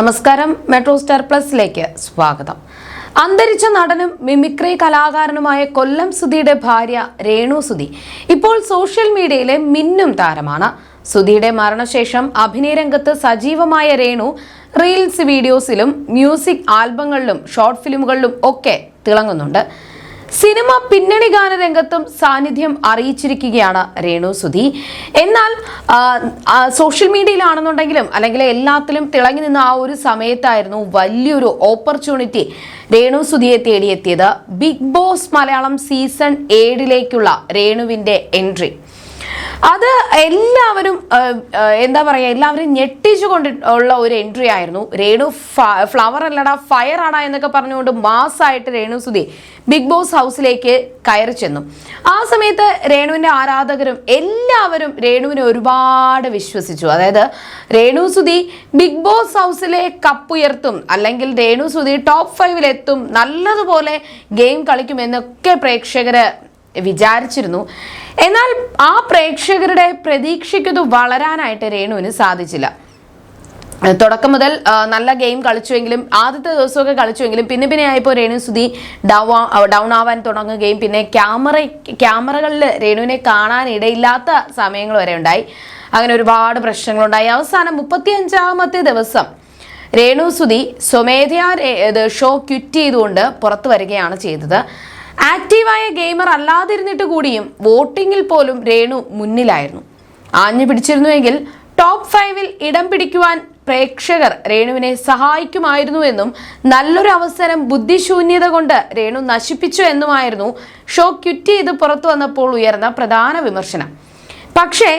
നമസ്കാരം. Metro star പ്ലസിലേക്ക് സ്വാഗതം. അന്തരിച്ച നടനും മിമിക്രി കലാകാരനുമായ കൊല്ലം സുധിയുടെ ഭാര്യ രേണു സുധി ഇപ്പോൾ സോഷ്യൽ മീഡിയയിലെ മിന്നും താരമാണ്. സുധിയുടെ മരണശേഷം അഭിനയരംഗത്ത് സജീവമായ രേണു റീൽസ് വീഡിയോസിലും മ്യൂസിക് ആൽബങ്ങളിലും ഷോർട്ട് ഫിലിമുകളിലും ഒക്കെ തിളങ്ങുന്നുണ്ട്. സിനിമ പിന്നണി ഗാന രംഗത്തും സാന്നിധ്യം അറിയിച്ചിരിക്കുകയാണ് രേണു സുധി. എന്നാൽ സോഷ്യൽ മീഡിയയിലാണെന്നുണ്ടെങ്കിലും അല്ലെങ്കിൽ എല്ലാത്തിലും തിളങ്ങി നിന്ന ആ ഒരു സമയത്തായിരുന്നു വലിയൊരു ഓപ്പർച്യൂണിറ്റി രേണു സുധിയെ തേടിയെത്തിയത്. ബിഗ് ബോസ് മലയാളം സീസൺ ഏഴിലേക്കുള്ള രേണുവിന്റെ എൻട്രി. അത് എല്ലാവരും എന്താ പറയുക എല്ലാവരും ഞെട്ടിച്ചു കൊണ്ട് ഉള്ള ഒരു എൻട്രി ആയിരുന്നു. രേണു ഫ്ലവർ അല്ലടാ ഫയർ ആടാ എന്നൊക്കെ പറഞ്ഞുകൊണ്ട് മാസമായിട്ട് രേണു സുധി ബിഗ് ബോസ് ഹൗസിലേക്ക് കയറി ചെന്നു. ആ സമയത്ത് രേണുവിന്റെ ആരാധകരും എല്ലാവരും രേണുവിനെ ഒരുപാട് വിശ്വസിച്ചു. അതായത് രേണു സുധി ബിഗ് ബോസ് ഹൗസിലെ കപ്പുയർത്തും അല്ലെങ്കിൽ രേണു സുധി ടോപ്പ് ഫൈവിലെത്തും നല്ലതുപോലെ ഗെയിം കളിക്കുമെന്നൊക്കെ പ്രേക്ഷകർ വിചാരിച്ചിരുന്നു. എന്നാൽ ആ പ്രേക്ഷകരുടെ പ്രതീക്ഷയ്ക്കത് വളരാനായിട്ട് രേണുവിന് സാധിച്ചില്ല. തുടക്കം മുതൽ നല്ല ഗെയിം കളിച്ചുവെങ്കിലും ആദ്യത്തെ ദിവസമൊക്കെ കളിച്ചുവെങ്കിലും പിന്നെ പിന്നെ ആയപ്പോൾ രേണു സുധി ഡൗ ഡൗൺ ആവാൻ തുടങ്ങുകയും പിന്നെ ക്യാമറ ക്യാമറകളിൽ രേണുവിനെ കാണാൻ ഇടയില്ലാത്ത സമയങ്ങൾ വരെ ഉണ്ടായി. അങ്ങനെ ഒരുപാട് പ്രശ്നങ്ങളുണ്ടായി. അവസാനം മുപ്പത്തി അഞ്ചാമത്തെ ദിവസം രേണു സുധി സ്വമേധയാ ഷോ ക്വിറ്റ് ചെയ്തുകൊണ്ട് പുറത്തു വരികയാണ് ചെയ്തത്. ആക്റ്റീവായ ഗെയിമർ അല്ലാതിരുന്നിട്ട് കൂടിയും വോട്ടിങ്ങിൽ പോലും രേണു മുന്നിലായിരുന്നു. ആഞ്ഞു പിടിച്ചിരുന്നുവെങ്കിൽ ടോപ്പ് ഫൈവിൽ ഇടം പിടിക്കുവാൻ പ്രേക്ഷകർ രേണുവിനെ സഹായിക്കുമായിരുന്നുവെന്നും നല്ലൊരു അവസരം ബുദ്ധിശൂന്യത കൊണ്ട് രേണു നശിപ്പിച്ചു എന്നുമായിരുന്നു ഷോ ക്വിറ്റ് ചെയ്ത് പുറത്തു വന്നപ്പോൾ ഉയർന്ന പ്രധാന വിമർശനം. പക്ഷേ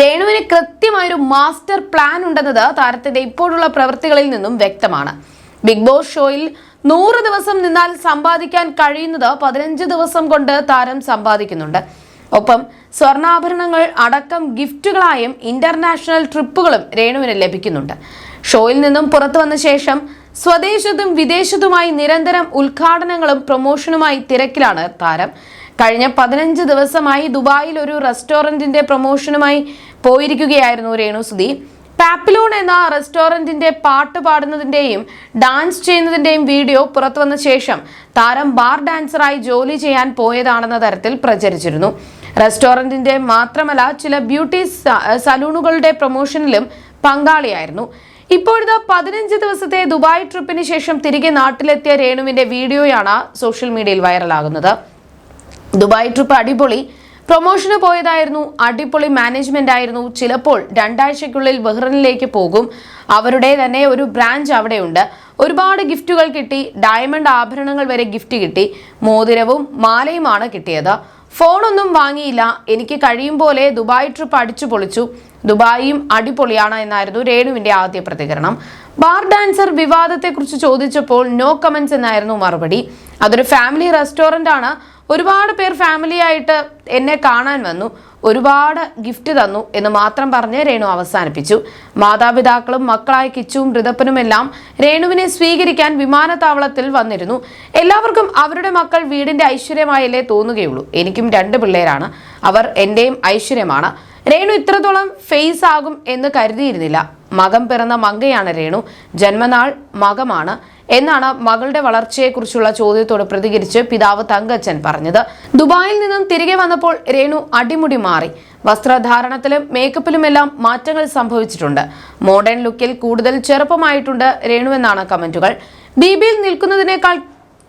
രേണുവിന് കൃത്യമായൊരു മാസ്റ്റർ പ്ലാൻ ഉണ്ടെന്നത് താരത്തിന്റെ ഇപ്പോഴുള്ള പ്രവൃത്തികളിൽ നിന്നും വ്യക്തമാണ്. ബിഗ് ബോസ് ഷോയിൽ നൂറ് ദിവസം നിന്നാൽ സമ്പാദിക്കാൻ കഴിയുന്നത് പതിനഞ്ച് ദിവസം കൊണ്ട് താരം സമ്പാദിക്കുന്നുണ്ട്. ഒപ്പം സ്വർണാഭരണങ്ങൾ അടക്കം ഗിഫ്റ്റുകളായും ഇന്റർനാഷണൽ ട്രിപ്പുകളും രേണുവിന് ലഭിക്കുന്നുണ്ട്. ഷോയിൽ നിന്നും പുറത്തു വന്ന ശേഷം സ്വദേശത്തും വിദേശത്തുമായി നിരന്തരം ഉദ്ഘാടനങ്ങളും പ്രൊമോഷനുമായി തിരക്കിലാണ് താരം. കഴിഞ്ഞ പതിനഞ്ച് ദിവസമായി ദുബായിൽ ഒരു റെസ്റ്റോറന്റിന്റെ പ്രൊമോഷനുമായി പോയിരിക്കുകയായിരുന്നു രേണു രേണുസുതി പാപ്പിലോൺ എന്ന റെസ്റ്റോറന്റിന്റെ പാട്ട് പാടുന്നതിന്റെയും ഡാൻസ് ചെയ്യുന്നതിന്റെയും വീഡിയോ പുറത്തുവന്ന ശേഷം താരം ബാർ ഡാൻസറായി ജോലി ചെയ്യാൻ പോയതാണെന്ന തരത്തിൽ പ്രചരിച്ചിരുന്നു. റെസ്റ്റോറന്റിന്റെ മാത്രമല്ല ചില ബ്യൂട്ടി സലൂണുകളുടെ പ്രൊമോഷനിലും പങ്കാളിയായിരുന്നു. ഇപ്പോഴത്തെ പതിനഞ്ച് ദിവസത്തെ ദുബായ് ട്രിപ്പിന് ശേഷം തിരികെ നാട്ടിലെത്തിയ രേണുവിന്റെ വീഡിയോയാണ് സോഷ്യൽ മീഡിയയിൽ വൈറലാകുന്നത്. ദുബായ് ട്രിപ്പ് അടിപൊളി പ്രൊമോഷന് പോയതായിരുന്നു അടിപൊളി മാനേജ്മെന്റ് ആയിരുന്നു. ചിലപ്പോൾ രണ്ടാഴ്ചയ്ക്കുള്ളിൽ ബഹ്റിനിലേക്ക് പോകും. അവരുടെ തന്നെ ഒരു ബ്രാഞ്ച് അവിടെയുണ്ട്. ഒരുപാട് ഗിഫ്റ്റുകൾ കിട്ടി. ഡയമണ്ട് ആഭരണങ്ങൾ വരെ ഗിഫ്റ്റ് കിട്ടി. മോതിരവും മാലയുമാണ് കിട്ടിയത്. ഫോണൊന്നും വാങ്ങിയില്ല. എനിക്ക് കഴിയും പോലെ ദുബായ് ട്രിപ്പ് അടിച്ചു പൊളിച്ചു. ദുബായിയും അടിപൊളിയാണ് എന്നായിരുന്നു രേണുവിന്റെ ആദ്യ പ്രതികരണം. ബാർ ഡാൻസർ വിവാദത്തെക്കുറിച്ച് ചോദിച്ചപ്പോൾ നോ കമന്റ്സ് എന്നായിരുന്നു മറുപടി. അതൊരു ഫാമിലി റെസ്റ്റോറന്റ് ആണ്. ഒരുപാട് പേർ ഫാമിലി ആയിട്ട് എന്നെ കാണാൻ വന്നു ഒരുപാട് ഗിഫ്റ്റ് തന്നു എന്ന് മാത്രം പറഞ്ഞ് രേണു അവസാനിപ്പിച്ചു. മാതാപിതാക്കളും മക്കളായ കിച്ചുവും ഋതപ്പനുമെല്ലാം രേണുവിനെ സ്വീകരിക്കാൻ വിമാനത്താവളത്തിൽ വന്നിരുന്നു. എല്ലാവർക്കും അവരുടെ മക്കൾ വീടിന്റെ ഐശ്വര്യമായല്ലേ തോന്നുകയുള്ളൂ. എനിക്കും രണ്ട് പിള്ളേരാണ്. അവർ എന്റെയും ഐശ്വര്യമാണ്. രേണു ഇത്രത്തോളം ഫേസ് ആകും എന്ന് കരുതിയിരുന്നില്ല. മകം പിറന്ന മങ്കയാണ് രേണു. ജന്മനാൾ മകമാണ്. എന്നാണ് മകളുടെ വളർച്ചയെക്കുറിച്ചുള്ള ചോദ്യത്തോട് പ്രതികരിച്ച് പിതാവ് തങ്കച്ചൻ പറഞ്ഞത്. ദുബായിൽ നിന്നും തിരികെ വന്നപ്പോൾ രേണു അടിമുടി മാറി. വസ്ത്രധാരണത്തിലും മേക്കപ്പിലുമെല്ലാം മാറ്റങ്ങൾ സംഭവിച്ചിട്ടുണ്ട്. മോഡേൺ ലുക്കിൽ കൂടുതൽ ചെറുപ്പമായിട്ടുണ്ട് രേണു എന്നാണ് കമന്റുകൾ. ബിബിയിൽ നിൽക്കുന്നതിനേക്കാൾ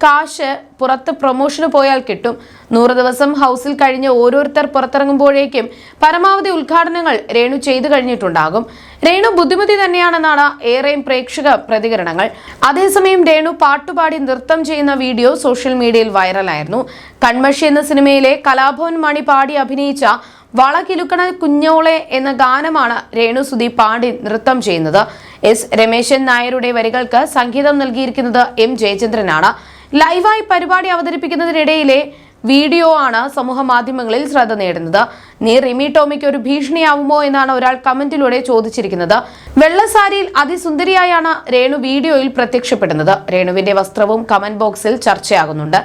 കാശ് പുറത്ത് പ്രൊമോഷന് പോയാൽ കിട്ടും. നൂറ് ദിവസം ഹൗസിൽ കഴിഞ്ഞ് ഓരോരുത്തർ പുറത്തിറങ്ങുമ്പോഴേക്കും പരമാവധി ഉദ്ഘാടനങ്ങൾ രേണു ചെയ്തു കഴിഞ്ഞിട്ടുണ്ടാകും. രേണു ബുദ്ധിമുട്ടി തന്നെയാണെന്നാണ് ഏറെയും പ്രേക്ഷക പ്രതികരണങ്ങൾ. അതേസമയം രേണു പാട്ടുപാടി നൃത്തം ചെയ്യുന്ന വീഡിയോ സോഷ്യൽ മീഡിയയിൽ വൈറലായിരുന്നു. കൺമഷി എന്ന സിനിമയിലെ കലാഭവൻ മണി പാടി അഭിനയിച്ച വളകിലുക്കണ കുഞ്ഞോളെ എന്ന ഗാനമാണ് രേണു സുധി പാടി നൃത്തം ചെയ്യുന്നത്. എസ് രമേശൻ നായരുടെ വരികൾക്ക് സംഗീതം നൽകിയിരിക്കുന്നത് എം ജയചന്ദ്രനാണ്. ലൈവായി പരിപാടി അവതരിപ്പിക്കുന്നതിനിടയിലെ വീഡിയോ ആണ് സമൂഹ മാധ്യമങ്ങളിൽ ശ്രദ്ധ നേടുന്നത്. നീ റിമി ടോമിക്ക് ഒരു ഭീഷണിയാവുമോ എന്നാണ് ഒരാൾ കമന്റിലൂടെ ചോദിച്ചിരിക്കുന്നത്. വെള്ളസാരിയിൽ അതിസുന്ദരിയായാണ് രേണു വീഡിയോയിൽ പ്രത്യക്ഷപ്പെടുന്നത്. രേണുവിന്റെ വസ്ത്രവും കമന്റ് ബോക്സിൽ ചർച്ചയാകുന്നുണ്ട്.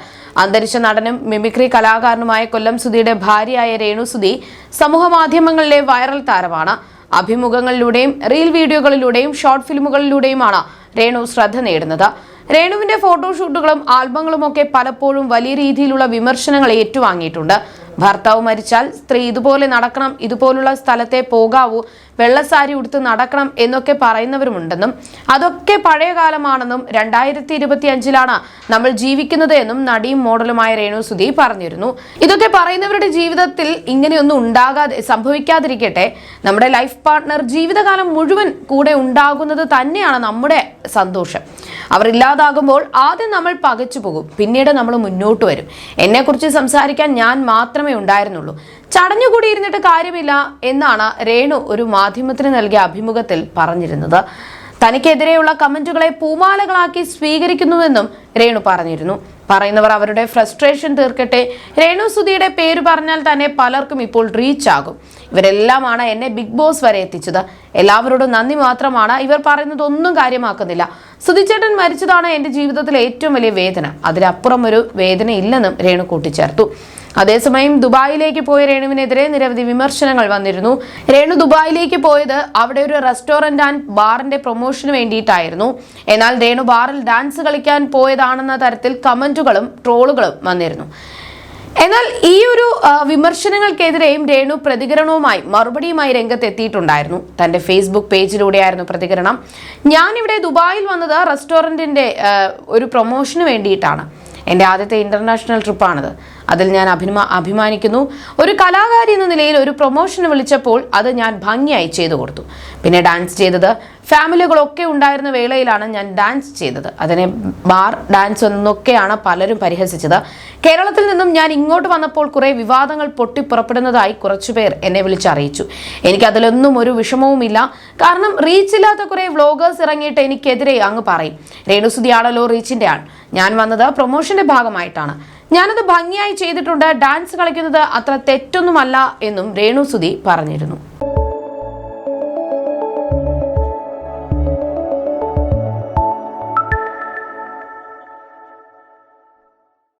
അന്തരിച്ച നടനും മിമിക്രി കലാകാരനുമായ കൊല്ലം സുധിയുടെ ഭാര്യയായ രേണു സുധി സമൂഹ മാധ്യമങ്ങളിലെ വൈറൽ താരമാണ്. അഭിമുഖങ്ങളിലൂടെയും റീൽ വീഡിയോകളിലൂടെയും ഷോർട്ട് ഫിലിമുകളിലൂടെയുമാണ് രേണു ശ്രദ്ധ നേടുന്നത്. രേണുവിന്റെ ഫോട്ടോഷൂട്ടുകളും ആൽബങ്ങളും ഒക്കെ പലപ്പോഴും വലിയ രീതിയിലുള്ള വിമർശനങ്ങൾ ഏറ്റുവാങ്ങിയിട്ടുണ്ട്. ഭർത്താവ് മരിച്ചാൽ സ്ത്രീ ഇതുപോലെ നടക്കണം ഇതുപോലുള്ള സ്ഥലത്തെ പോകാവൂ വെള്ളസാരി ഉടുത്ത് നടക്കണം എന്നൊക്കെ പറയുന്നവരുമുണ്ടെന്നും അതൊക്കെ പഴയ കാലമാണെന്നും രണ്ടായിരത്തി ഇരുപത്തി അഞ്ചിലാണ് നമ്മൾ ജീവിക്കുന്നത് എന്നും നടിയും മോഡലുമായ രേണു സുധി പറഞ്ഞിരുന്നു. ഇതൊക്കെ പറയുന്നവരുടെ ജീവിതത്തിൽ ഇങ്ങനെയൊന്നും ഉണ്ടാകാതെ സംഭവിക്കാതിരിക്കട്ടെ നമ്മുടെ ലൈഫ് പാർട്ട്ണർ ജീവിതകാലം മുഴുവൻ കൂടെ ഉണ്ടാകുന്നത് തന്നെയാണ് നമ്മുടെ സന്തോഷം. അവർ ഇല്ലാതാകുമ്പോൾ ആദ്യം നമ്മൾ പകച്ചു പോകും പിന്നീട് നമ്മൾ മുന്നോട്ട് വരും. എന്നെക്കുറിച്ച് സംസാരിക്കാൻ ഞാൻ മാത്രമേ ഉണ്ടായിരുന്നുള്ളൂ. ചടഞ്ഞുകൂടി ഇരുന്നിട്ട് കാര്യമില്ല എന്നാണ് രേണു ഒരു മാധ്യമത്തിന് നൽകിയ അഭിമുഖത്തിൽ പറഞ്ഞിരുന്നത്. തനിക്കെതിരെയുള്ള കമന്റുകളെ പൂമാലകളാക്കി സ്വീകരിക്കുന്നുവെന്നും രേണു പറഞ്ഞിരുന്നു. പറയുന്നവർ അവരുടെ ഫ്രസ്ട്രേഷൻ തീർക്കട്ടെ രേണു സുധിയുടെ പേര് പറഞ്ഞാൽ തന്നെ പലർക്കും ഇപ്പോൾ റീച്ച് ആകും ഇവരെല്ലാമാണ് എന്നെ ബിഗ് ബോസ് വരെ എത്തിച്ചത്. എല്ലാവരോടും നന്ദി മാത്രമാണ് ഇവർ പറയുന്നത് ഒന്നും കാര്യമാക്കുന്നില്ല. സുധിച്ചേട്ടൻ മരിച്ചതാണ് എന്റെ ജീവിതത്തിലെ ഏറ്റവും വലിയ വേദന. അതിലപ്പുറം ഒരു വേദന ഇല്ലെന്നും രേണു കൂട്ടിച്ചേർത്തു. അതേസമയം ദുബായിലേക്ക് പോയ രേണുവിനെതിരെ നിരവധി വിമർശനങ്ങൾ വന്നിരുന്നു. രേണു ദുബായിലേക്ക് പോയത് അവിടെ ഒരു റെസ്റ്റോറന്റ് ആൻഡ് ബാറിന്റെ പ്രൊമോഷന് വേണ്ടിയിട്ടായിരുന്നു. എന്നാൽ രേണു ബാറിൽ ഡാൻസ് കളിക്കാൻ പോയതാണെന്ന തരത്തിൽ കമന്റുകളും ട്രോളുകളും വന്നിരുന്നു. എന്നാൽ ഈ ഒരു വിമർശനങ്ങൾക്കെതിരെയും രേണു പ്രതികരണവുമായി മറുപടിയുമായി രംഗത്തെത്തിയിട്ടുണ്ടായിരുന്നു. തന്റെ ഫേസ്ബുക്ക് പേജിലൂടെയായിരുന്നു പ്രതികരണം. ഞാനിവിടെ ദുബായിൽ വന്നത് റെസ്റ്റോറന്റിന്റെ ഒരു പ്രൊമോഷന് വേണ്ടിയിട്ടാണ്. എന്റെ ആദ്യത്തെ ഇന്റർനാഷണൽ ട്രിപ്പാണിത്. അതിൽ ഞാൻ അഭിമാ അഭിമാനിക്കുന്നു. ഒരു കലാകാരി എന്ന നിലയിൽ ഒരു പ്രൊമോഷന് വിളിച്ചപ്പോൾ അത് ഞാൻ ഭംഗിയായി ചെയ്തു കൊടുത്തു. പിന്നെ ഡാൻസ് ചെയ്തത്. ഫാമിലികളൊക്കെ ഉണ്ടായിരുന്ന വേളയിലാണ് ഞാൻ ഡാൻസ് ചെയ്തത്. അതിനെ ബാർ ഡാൻസ് എന്നൊക്കെയാണ് പലരും പരിഹസിച്ചത്. കേരളത്തിൽ നിന്നും ഞാൻ ഇങ്ങോട്ട് വന്നപ്പോൾ കുറേ വിവാദങ്ങൾ പൊട്ടിപ്പുറപ്പെടുന്നതായി കുറച്ചുപേർ എന്നെ വിളിച്ചറിയിച്ചു. എനിക്ക് അതിലൊന്നും ഒരു വിഷമവുമില്ല. കാരണം റീച്ചില്ലാത്ത കുറേ വ്ളോഗേഴ്സ് ഇറങ്ങിയിട്ട് എനിക്കെതിരെ അങ്ങ് പറയും. രേണുസുതിയാണല്ലോ റീച്ചിന്റെ ആൾ. ഞാൻ വന്നത് പ്രൊമോഷന്റെ ഭാഗമായിട്ടാണ്. ഞാനത് ഭംഗിയായി ചെയ്തിട്ടുണ്ട്. ഡാൻസ് കളിക്കുന്നത് അത്ര തെറ്റൊന്നുമല്ല എന്നും രേണു സുധി പറഞ്ഞിരുന്നു.